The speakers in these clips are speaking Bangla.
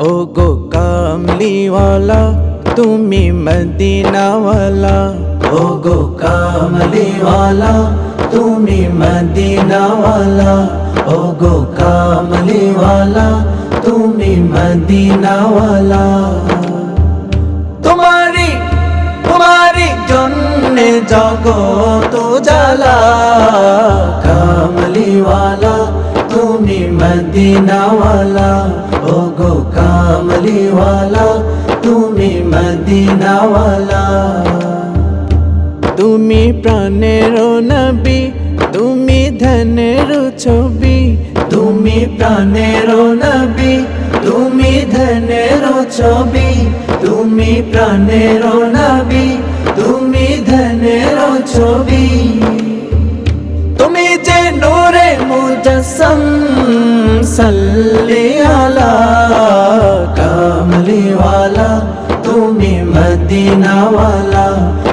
ও গো কামলিওয়ালা, তুমি মদিনাওয়ালা। ও গো কামলিওয়ালা, তুমি মদিনাওয়ালা। ও গো কামলিওয়ালা, তুমি মদিনাওয়ালা। তোমারি তোমারি জন্যে জগত জালা কামলিওয়ালা মদিনাওয়ালা ও গো কামলিওয়ালা তুমি মদিনাওয়ালা তুমি প্রাণের নবী তুমি ধনের ছবি তুমি প্রাণের নবী তুমি ধনের ছবি তুমি প্রাণের নবী তুমি ধনের ছবি সাল্লি আলা কামলি ওয়ালা তুমি মদিনা ওয়ালা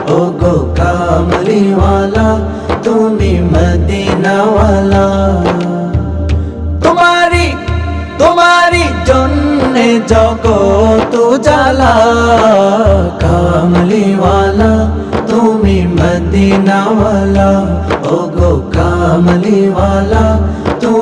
ও গো কামলি ওয়ালা তুমি মদিনা ওয়ালা তোমারি তোমারি জন্যে জগত জালা কামলিওয়ালা তুমি মদিনাওয়ালা ও গো কামলিওয়ালা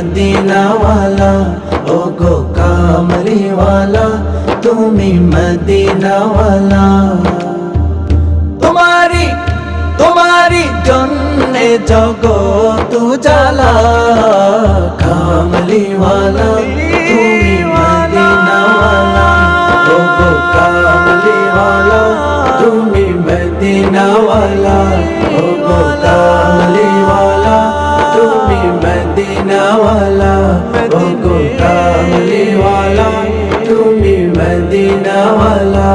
মদিনাওয়ালা ও গো কামলিওয়ালা তুমি মদিনাওয়ালা তোমারি তোমারি জন্যে জগত জালা কামলিওয়ালা তুমি মদিনাওয়ালা ও কামলিওয়ালা তুমি মদিনাওয়ালা ও গো মদিনাওয়ালা ওগো কামলিওয়ালা তুমি মদিনাওয়ালা